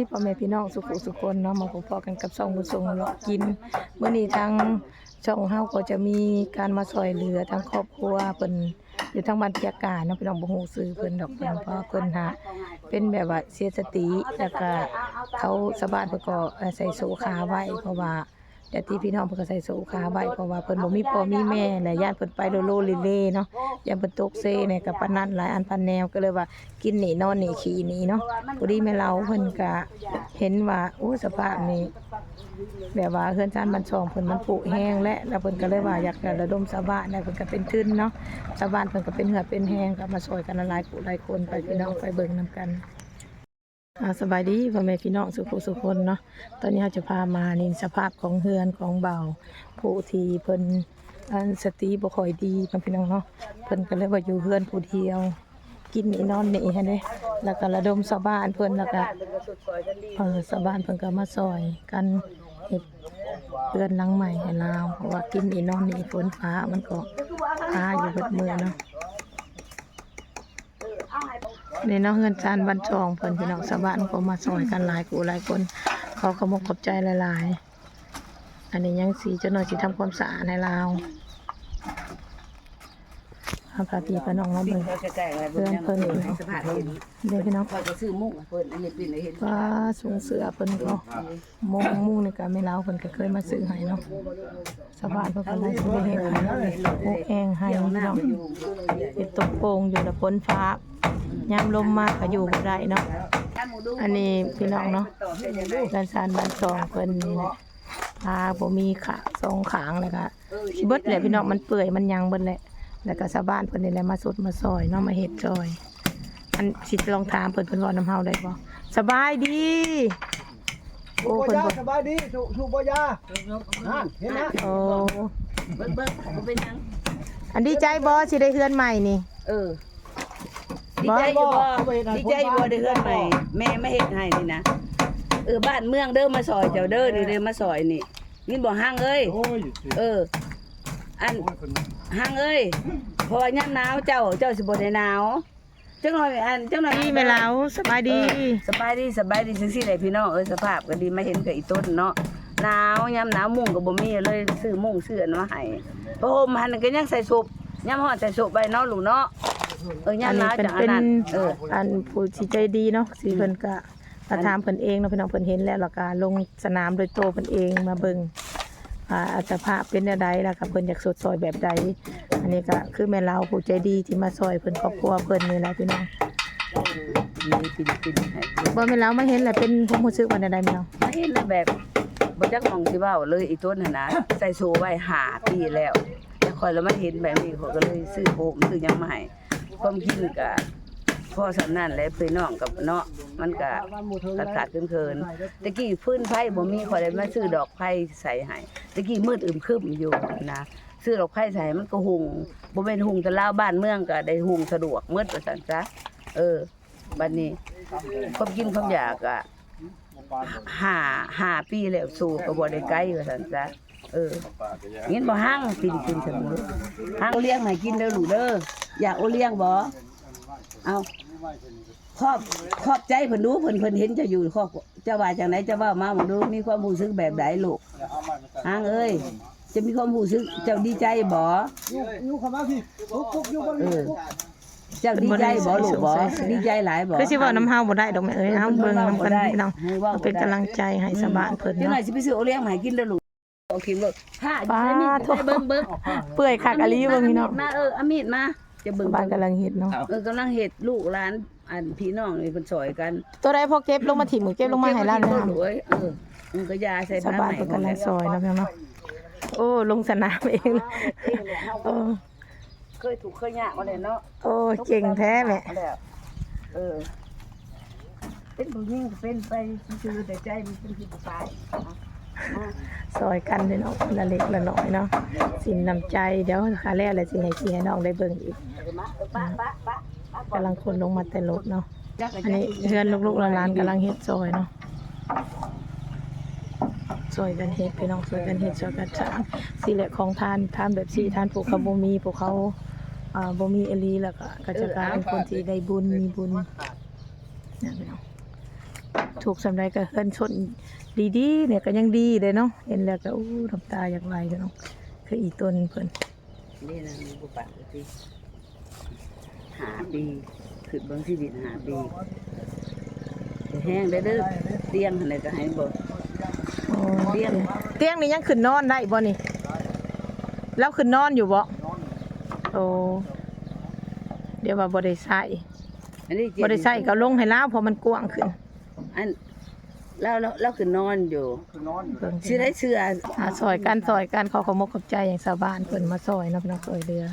ีพ่อแม่พี่น้องสุขุสุขคนเนาะมาพบกันกับช่องบุญทรงเลาะกินเมื่อนี้ทางช่องเฮาก็จะมีการมาซอยเหลือทางครอบครัวเพิ่นอยู่ทางบ้านพิยากาเนาะพี่น้องบ่ฮู้ซื้อเพิ่นดอกเพิ่นเพราะเพิ่นหาเป็นแบบว่าเสียสติแล้วก็เขาสะบานเพิ่นก็ใส่โซขาไว้เพราะว่า ญาติพี่น้องเพิ่นก็ใส่โซขาไว้เพราะว่าเพิ่นบ่มีพ่อมีแม่และญาติเพิ่นไปโลโลเลเลเนาะญาติเพิ่นตกเซเนี่ยกับปานนั้นหลายอันพันแนวก็เลยว่ากินหนีนอนหนีขี่หนีเนาะพอดีแม่เราเพิ่นก็เห็นว่าโอ้สภาพนี้แบบว่าเฮือนจานบันช่องเพิ่นมันผุแห้งและแล้วเพิ่นก็เลยว่าอยากจะระดมชาวบ้านแล้วเพิ่นก็เป็นทุนเนาะชาวบ้านเพิ่นก็เป็นเหือดเป็นแห้งก็มาช่วยกันหลายผู้หลายคนไปพี่น้องไปเบิ่งนํกัน อ่าสบายดีพ่อแม่พี่น้องสุขสุขคนเนาะตอนนี้เราจะพามานี่สภาพของเฮือนของเบาผู้ที่เพิ่นอันสติบ่ค่อยดีพ่อพี่น้องเนาะเพิ่นก็เลยว่าอยู่เฮือนผู้เดียว กินนี่นอนนี่ฮะเด้แล้วก็ระดมชาวบ้านเพิ่นแล้วก็เออชาวบ้านเพิ่นก็มาซอยกันเฮ็ดเรือนหลังใหม่ให้ลาวเพราะว่ากินนี่นอนนี่ฝนฟ้ามันก็ฟ้าอยู่เบิดมือเนาะ นี่เนาะเฮือนจานบ้านจองเพิ่นพี่น้องชาวบ้านก็มาซอยกันหลายกูหลายคนขอขอบคุณขอบใจหลายๆอันนี้ยังสีเจ้าหน่อยสิทำความสะอาดให้ลาวเอาพาพี่พาน้องมาเบิ่งเขาจะแก่อะไรเพื่อนเพิ่นอยู่สภาพเห็นเดี๋ยวพี่น้องคอยก็ซื้อมุ้งเพิ่นอันนี้เป็นเห็นว่าสูงเสือเพิ่นก็มงมุ่งนี่ก็ไม่เล้าเพิ่นก็เคยมาซื้อให้เนาะชาวบ้านเพิ่นก็เลยสิได้เฮ็ดให้โอ้แองให้พี่น้องเฮ็ดตกโป่งอยู่แล้วฝนฟ้า ยามลมมาก็อยู่บ่ได้เนาะอันนี้พี่น้องเนาะด้านซานบ้านซองเพิ่นนี่แหละตาบ่มีขาสองขางเลยก็สิเบิดแหละพี่น้องมันเปื่อยมันยังเบิดแหละแล้วก็ชาวบ้านเพิ่นนี่แหละมาสุดมาซอยเนาะมาเฮ็ดจอย อันสิลองถามเพิ่นเพิ่นเว้าน้ำเฮาได้บ่สบายดีโอ้บ่เพิ่นยาบ่สบายดีสูสูบ่ยานั่นเห็นนะโอ้เบิ่งเบิ่งบ่เป็นหยังอันดีใจบ่สิได้เฮือนใหม่นี่เออ ดีใจอยู่บ่ดีใจอยู่บ่ได้เฮือนใหม่แม่ไม่เฮ็ดให้นี่นะเออบ้านเมืองเด้อมาซอยเจ้าเด้อนี่เด้อมาซอยนี่ยินบ่ห้างเอ้ยโอ้ยเออ อันห้างเอ้ยเพราะว่ายามหนาวเจ้าเจ้าสิบ่ได้หนาวจังหน่อยอันจังหน่อยดีแม่ลาวสบายดีเออสบายดีสบายดีจังซี่แหละพี่น้องเออสภาพก็ดีมาเห็นกับอีต้นเนาะหนาวยามหนาวมุ้งก็บ่มีเลยซื้อมุ้งซื้ออันมาให้พระห่มหันก็ยังใส่ศพยามฮ้อนใส่ศพไว้เนาะลูกเนาะ เออยาอัมนหนี้นาวเป็นจังอัเป็นนนั้นเอออันผู้สิใจดีเนาะสิเพิ่นก็มาถามเพิ่นเองเนาะพี่น้องเพิ่นเห็นแล้วแล้วก็ลงสนามโดยโตวเพิ่นเองมาเบิ่งอ่าสภาพเป็นแนวใดแล้วก็เพิ่นอยากสดซอยแบบใดอันนี้ก็คือแม่ลาวผู้ใจดีที่มาซอยเพิ่นครอบครัวเพิ่นนี่แหละพี่น้องนี่กินกินให้บ่แม่ลาวมาเห็นแล้วเป็นความรู้สึกว่าแนวใดแม่ลาวมาเห็นแล้วแบบบ่จักมองสิเว้าเลยอีต้นหั่นนะใส่โซไว้ห้าปีแล้วแล้วค่อยแล้วมาเห็นแบบนี้เขาก็เลยซื้อโฮมซื้อหยังมาให้ ความกินก็พ่อสำนั่นแหละพี่น้องกับเนาะมันก็ขาดขาดเคินเคินตะกี้ฟื้นไผ่บ่มีขอได้มาซื้อดอกไผ่ใส่ให้ตะกี้มืดอึมครึมอยู่นะซื้อดอกไผ่ใส่มันก็หุงบ่แม่นหุงแต่ลาวบ้านเมืองก็ได้หุงสะดวกมืดว่าซั่นซะเออบัดนี้ความกินความอยากอะห้าห้าปีแล้วสู่ก็บ่ได้ไกลว่าซั่นซะ เออยินบ่ห้างกินกินซั่นบ่ห้างเลี้ยงให้กินเด้อลูกเด้ออยากโอเลี้ยงบ่เอาขอบขอบใจเพิ่นดูเพิ่นเพิ่นเห็นเจะอยู่ขอบเจะว่าจังไหนเจะว่ามาบ่ดูมีความรู้สึกแบบใดลูกหางเอ้ยจะมีความรู้สึกเจ้าดีใจบ่อยู่อยู่เข้ามาพี่ทุกทุกอยู่บ่อยู่ทุกเจ้าดีใจบ่ลูกบ่ดีใจหลายบ่คือสิเว้าน้ำเฮาบ่ได้ดอกแม่เอ้ยเฮาเบิ่งนํกันพี่น้องเอาเป็นกำลังใจให้สบานเพิ่นเดี๋ยวหน่อเนาะยสิไปซื้อโอเลี้ยงมาให้กินเด้อลูก เอากินเบิ่งผ้าปาโทโถเบิ่งเบิ่งเปื่อยคักอะลีเบิ่งพี่น้องมาเออเอามีดมาจะสเบิ่งบานกำลังเฮ็ดเนาะเออกำลังเฮ็ดลูกหลานอันพี่น้องนี่เพิ่นซอยกันตัวใดพอเก็บลงมาถิ่มเก็บลงมาให้ลานเลยลูกเอ้ยเออมันก็ยาใส่สบานเพิ่นกำลังซอยเนาะพี่น้องเนาะโอ้ลงสนามเองโอ้เคยถูกเคยยากมาเลยเนาะโอ้เก่งแท้แม่แล้วเออเป็นผู้หญิงก็เป็นไปซื่อๆแต่ใจมันเป็นผู้ชาย ซอยกันพี่น้องละเล็กละน้อยเนาะสินนำใจเดี๋ยวคาแรกอะไรสิให้พี่ให้น้องได้เบิ่งอีกเออมาเออปะปะปะปะกำลังคนลงมาแต่รถเนาะอันนี้เพื่อนลูกๆหลานกำลังเฮ็ดซอยเนาะซอยกันเฮ็ดพี่น้องซอยกันเฮ็ดซอยกันสร้างสิแหละของทานทานแบบสี่ทานผูกเขาบ่มีผูกเขาอ่าบ่มีอลีแล้วก็ก็จะกลายเป็นคนที่ได้บุญมีบุญนะพี่น้อง ถูกสำไรก็เฮินชนดีๆเนี่ยก็ยังดีเลยเนาะเห็นแล้วก็อู้น้ำตาอยากไหลเลยเนาะคืออีต้นเพิ่นนี่นะมีบุปผาที่หาปีคือเบางที่ดินหาปีแต่แห้งได้อเด้อเตียงอะไรก็ให้บ่อ๋อเตียงเตียงนี่ยังขึ้นนอนได้บ่นี่แล้วขึ้นนอนอยู่บ่โอ้เดี๋ยวว่าบ่ได้ใส่อันนี้บ่ได้ใส่ก็ลงให้แล้วเพอมันกว้างขึ้น อันเราเราเราคือนอนอยู่คือนอนอยู่เบิ่งชื่อได้เชื่อหาซอยกันซอยกันขอขอบมกขอบใจอย่างชาวบ้านเพิ่นมาซอยเนาะพี่น้องซอยเรือ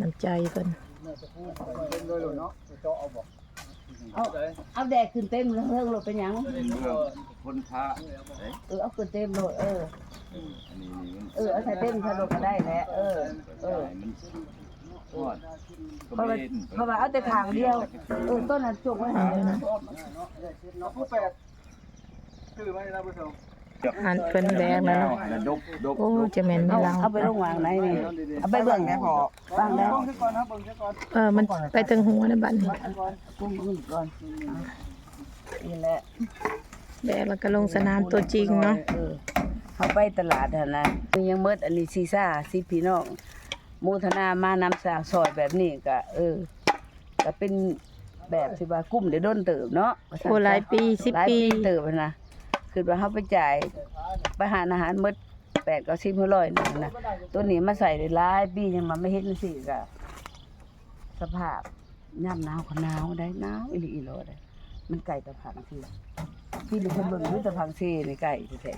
น้ำใจเพิ่นเป็นเลยเนาะเจาะเอาบ่เอาเอาแดกขึ้นเต็มเรื่องรถเป็นหยังคนพระเออเอาขึ้นเต็มรถเอออันนี้นี่มันเออเอาใส่เต็มถนนก็ได้แหละเออเออมัน ทอดก็เพราะไม่ว่าเห็นเพราะว่าเอาแต่ทางเดียวเออต้นนั้นจงไว้ให้เลยนะเนาะผู้แปดชื่อไว้นะผู้ชมอันเพิ่นแบกแล้วเนาะแล้วดกดกโอ้จะแม่นไม่เอาเราเอาไปลงวางไหนนี่เอาไปเบิ่งได้พอวางแล้วเบิ่งซะก่อนนะเบิ่งซะก่อนเออมันไปถึงหัวในบัดนี้กุ้งขึ้นก่อนนี่แหละแบกแล้วก็ลงสนามตัวจริงเนาะเออเขาไปตลาดหั่นนะมียังเมิดอันนี้ซีซ่าซีพี่น้อง โมทนามานำสาวซอยแบบนี้ก็เออก็เป็นแบบที่ว่ากุ้มเดี๋ยวโดนเติบเนาะโอ้หลายปีสิบหลายปีปีเติบอะนะคือว่าเขาไปจ่ายไปหารอาหารหมดแปดก็สิบร้อยหนึ่งนะตัวนี้มาใส่ได้หลายปียังมาไม่เห็นสิก็สภาพย่ำหนาวก็หนาวได้หนาวอีหลีอีโลได้มันไก่ตะพังที่ที่เป็นคนเบิ่งคือตะพังซีนี่ไก่แท้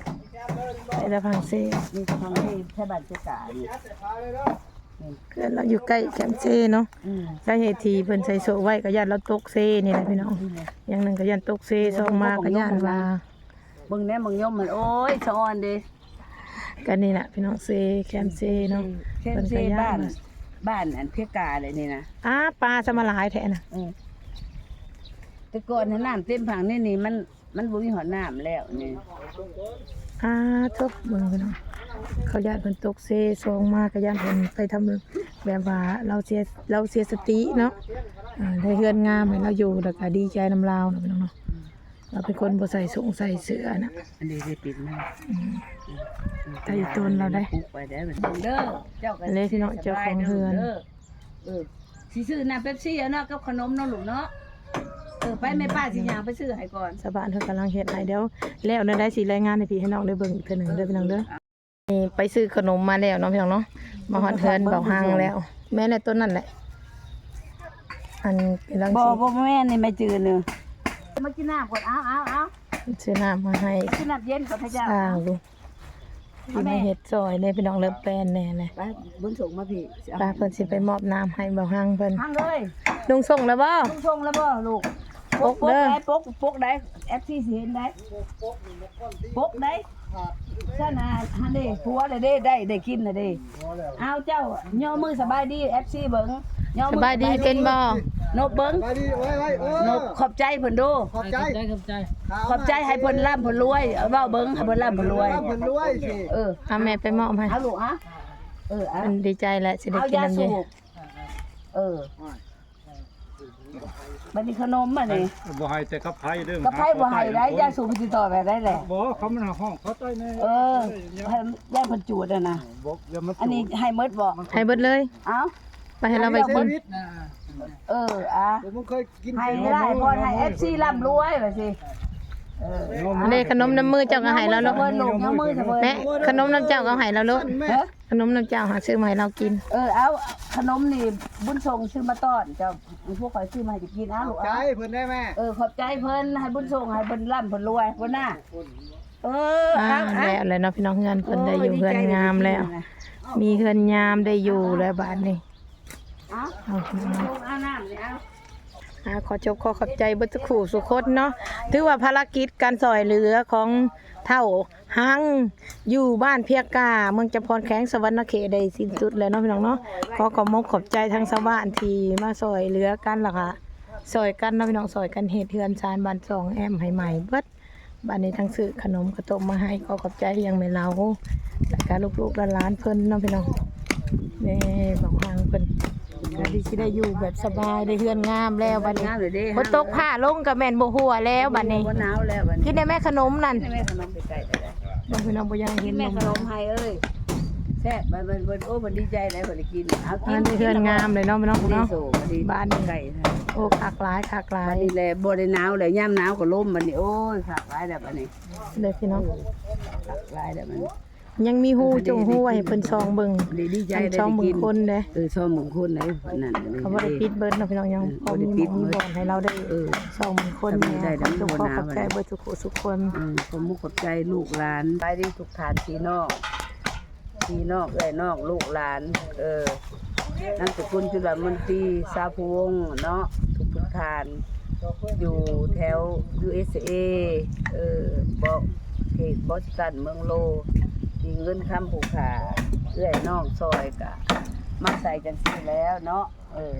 ไอ้ตะพังเซ่ๆนี่ตะพังซีแค่บ้านเจ้ากานี่ เพื่อนเราอยู่ใกล้แคมป์เซ่เนาะอืมสาเหตุที่เพิ่นใส่โซไว้ก็ย่านเราตกเซ่นี่แหละพี่น้องนี่แหละอย่างหนึงก็ย่านตกเซ่ซองมาก็ย่านว่าเบิ่งแน่เบิ่งยมมันโอ้ยสะออนเด้ก็นี่แหละพี่น้องเซ่แคมป์เซ่เนาะแค่ซีบ้านบ้านอันเพกาเลยนี่นะอ้าปลาสมาหลายแท้น่ะเออแต่ก่อนน่ะน้ำเต็มผังนี่นี่มันมันบ่มีหอดน้ำแล้วนี่อ้าทุกเบิ่งพี่น้อง เขาย่านเพิ่นตกเซ่ซองมาก็ย่านเพิ่นไปทำแบบว่าเราเสียเราเสียสติเนาะอ่าได้เฮือนงามให้เราอยู่แล้วก็ดีใจนำลาวเนาะพี่น้องเนาะเราเป็นคนบ่ใส่สูงใส่เสื้อน่ะอันนี้ได้ปิดนะไก่ต้นเราได้ปลูกไปได้เหมือนเด้อเจ้าก็เลยพี่น้องเจ้าของเฮือนด้เออสิซื้อน้ำเป๊ปซี่เอาเนาะกับขนมเนาะลูกเนาะเออไปแม่ป้าสิย่างไปซื้อให้ก่อนชาวบ้านเพิ่นกำลังเฮ็ดให้เดี๋ยวแล้วนั่นได้สิรายงานให้พี่ให้น้องได้เบิ่งอีกเทื่อหนึงเด้อพี่น้องเด้อ นี่ไปซื้อขนมมาแล้วเนาะพี่น้องเนาะมาฮอดเฮือนเบาหังแล้ว แม่ในต้นนั่นแหละ อันกำลังบ่สิบ่แม่นี่ไม่จืดเนึงมากินน้ำก่อนเอาเอาเอาซื้อน้ำมาให้กินน้ำเย็นก่อนเถอะจ้าสร้างดูที่มาเฮ็ดซอยเลยพี่น้องเริ่มแปลนแน่เลยไปบุญส่งมาพี่สิเอาป้าเพิ่นสิไปมอบน้ำให้เบาหังเพิ่นทางเลยลุงส่งแล้วบ่ ลุงส่งแล้วบ่ลูกปกเด้อ ได้ปกปกได้แอปซี่สิเห็นได้ปกได้ ซะนะฮันเด้ผัวได้เด้ได้ได้กินน่ะเด้เอาเจ้าย่อมือสบายดีแอปซี่เบิ่งย่อสมือบายดีเป็นบ่นบเบิ่งไปดิไว้ไว้เออนบขอบใจเพิ่นดูขอบใจขอบใจให้เพิ่นร่ำเพิ่นรวยเอาเว้าเบิ่งให้เพิ่นร่ำเพิ่นรวย เพิ่นรวยสิเออเอาแม่ไปมอบให้เอาลูกอะเออเอามันดีใจแหละสิได้เอากินยาน้ำสูเย็นบเออ บัดนี้ขนมมานี่บ่ให้แต่กับไผเด้อก็ไผบ่ให้ได้ยาสูบติดต่อไปได้แหละบ่เขามันห้องเขาใต้แน่เออให้ย่าเพิ่นจูดอะนะบ่อย่ามาอันนี้ให้หมดบ่ให้เบิดเลย เอ้าไปให้เราไปกินเอออะผมเคยกินให้ได้พอให้ FC ร่ำรวยว่าสิ เอออันนี้ขนมน้ำมือเจ้าก็ให้เราเนาเนาะเพิ่นลูกยังมือซะเพิ่นแม่ขนมน้ำเจ้าก็ให้เราโลดเอ้อขนมน้ำเจ้าหาซื้อมาให้เรากิน เออเอาขนมนี่บุญส่งซื้อมาต้อนเจ้าพวกข่อยซื้อมาให้กินเอาลูกใจเอาเพิ่นได้แม่เออขอบใจเพิ่นให้บุญส่งให้เพิ่นร่ำเพิ่นรวยเพิ่นน่ะเอออ่าเอาเอาแล้วเลยเนาะพี่น้องเฮือนเพิ่นได้อยู่เฮือนงามแล้ว มีเฮือนงามได้อยู่แล้วบาดนี้เอา เอาพี่น้องลงเอาน้ำนี่เอ่าขอจบขอขอบใจเบิดทุกขู่สุขคนเนาะถือว่าภารกิจการสอยเหลือของเท่าหังอยู่บ้านเพียกาเมืองจำพรแข้งสวรรณเขตได้สิ้นสุดแล้วเนาะพี่น้องเนาะขอขอบมกขอบใจทั้งชาวบ้านที่มาสอยเหลือกันล่ะค่ะสอยกันเนาะพี่น้องสอยกันเฮ็ดเฮือนชานบ้านสองแอมให้ใหม่เบิดบ้านนี้ทั้งซื้อขนมขาวต้มมาให้ขอขอบใจยังไม่เราแล้วก็ลูกๆหลานๆเพิ่นเนาะพี่น้องนี่บอกทางเพิ่น ก็ดีสิได้อยู่แบบสบายได้เฮือนงามแล้วบัดนี้งามเลยเด้ฝนตกผ้าลงก็แม่นบ่หัวแล้วบัดนี้บ่หนาวแล้วบัดนี้กินได้แม่ขนมนั่นให้แม่ขนมไปไกลได้แล้วน้องพี่น้องบ่ยังเห็นแม่นมขนมให้เอ้ยแซ่บมันมันมันโอ้มันดีใจเลยบ่ได้กินเอากิอันนี้เฮือนงามเลยเนาะพี่น้องดีเนาะโซบ่ดีบ้านนี่ไก่โอ้คักหลายคักหลาบัยดนี้แหละบ่ได้หนาวเลยยามหนาวก็ลมบัดนี้โอ้ยคักหลายแล้วบัดนี้เด้อพี่น้องคักหลายแล้วบัดนี้ ยังมีฮู้จงฮู้ไว้ให้เพิ่นซองเบิ่งดีดีใจอันได้ซองได้เบิ่กิงนคนเด้เออซองมงคลเลยนั่นอันนี้เขาบ่ได้ปิดเบิดเนาะพี่น้องยังพอมีหมองมีบ่อนให้เราได้เออ ซองเบิ่งคนทำให้ได้แน่ได้ขอบคุณโบขอนาขอบใจไว้เบิดทุกผู้ทุกคน อืมผมมุกขอบใจลูกหลานไปดีทุกฐานพี่น้องพี่น้องเอ้ยน้องลูกหลาน เออนามสกุลจุลมนตรีสาภูวงศ์เนาะทุกทุกฐาน อยู่แถว USA เออบอกเขตบอสตันเมืองโล มีเงินคำผูกขาเอื้อยน้องซอยกะมาใส่จังซี่แล้วเนาะเออ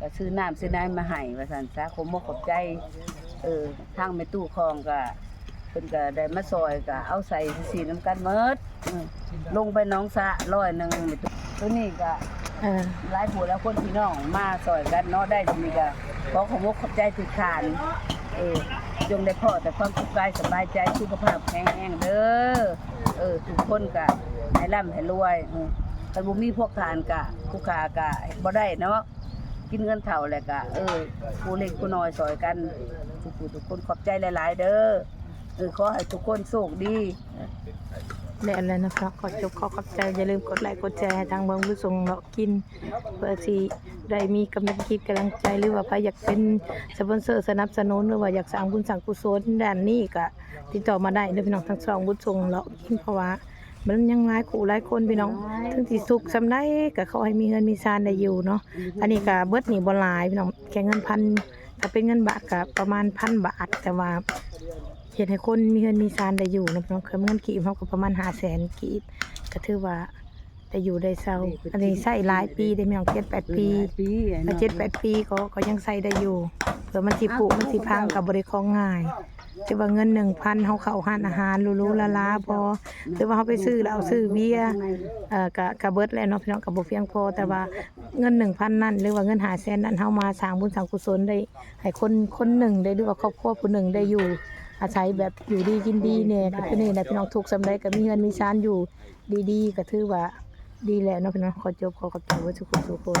ก็ซื้อน้ำซื้อน้ำมาให้ว่าซั่นซะผมบ่ขอบใจ เออทางแม่ตู้คลองก็เพิ่นก็ได้มาซอยก็เอาใส่สีน้ำกันเมิดอืมลงไปหน้องสะร้อยหนึงแม่ตู้ตัวนี้ก็ เออหลายผู้แล้วคนพี่น้องมาซอยกันเนาะได้จังนี้ก็ขอขอบคุณขอบใจทุกทานเออจงได้พ่อแต่ความสุขกายสบายใจสุขภาพแข็งแรงเด้อ เออทุกคนกะให้ร่ำให้รวยคันบุมีพวกทานกะคู่คากะบ่ได้เนาะกินเงินเท่าแหละกะเออผู้เล็กผู้น้อยซอยกันทุกผู้ทุกคนขอบใจหลาย ๆ เด้อเออขอให้ทุกคนโชคดี และอะไรนะครับขอจบขอขอบใจ อย่าลืมกดไลค์กดแชร์ให้ทางเบิ่งผู้ส่งเลาะกิน เพื่อสิได้มีกำลังคิดกำลังใจหรือว่าใครอยากเป็นสปอนเซอร์สนับสนุนหรือว่าอยากสร้างบุญสร้างกุศลด้านนี้ก็ติดต่อมาได้เด้อพี่น้องทั้งสองบุญส่งเลาะกินเพราะว่ามันยังหลายคู่หลายคนพี่น้องถึงที่สุขสำได้ก็ขอให้มีเงินมีซานได้อยู่เนาะอันนี้ก็เบิดหนีบ่หลายพี่น้องแค่เงินพันถ้าเป็นเงินบาทก็ประมาณพันบาทแต่ว่า เฮ็ดให้คนมีเงินมีซานได้อยู่นะพี่น้องเคยเงินกีบเฮาก็ประมาณ500,000กีบก็ถือว่าได้อยู่ได้เซาอันนี้ใช้หลายปีได้พี่น้อง7 8ปีปีไอ้ถ้าน้องเจ็ดแปดปีก็ก็ยังใส่ได้อยู่เผื่อมันสิผุมันสิพังกับบริของง่ายถือว่าเงินหนึ่งพันเฮาเข้าห้านอาหารหรูๆละลาพอถือว่าเฮาไปซื้อแล้วเอาซื้อเบียร์เอ่อกะกะเบิดแล้วเนาะพี่น้องก็บ่เพียงพอแต่ว่าเงิน1,000นั่นหรือว่าเงิน500,000นั่นเฮามาสร้างบุญสร้างกุศลได้ให้คนคนหนึ่งได้หรือว่าครอบครัวผู้หนึ่งได้อยู่ อาศัยแบบอยู่ดีกินดีเนี่ยก็คือนี่แหละพี่น้องทุกสำาใดก็มีเงินมีชานอยู่ดีๆก็ถือว่าดีแล้วเนาะพี่น้องขอจบขอขอบใจไว้ทุกคนทุกคน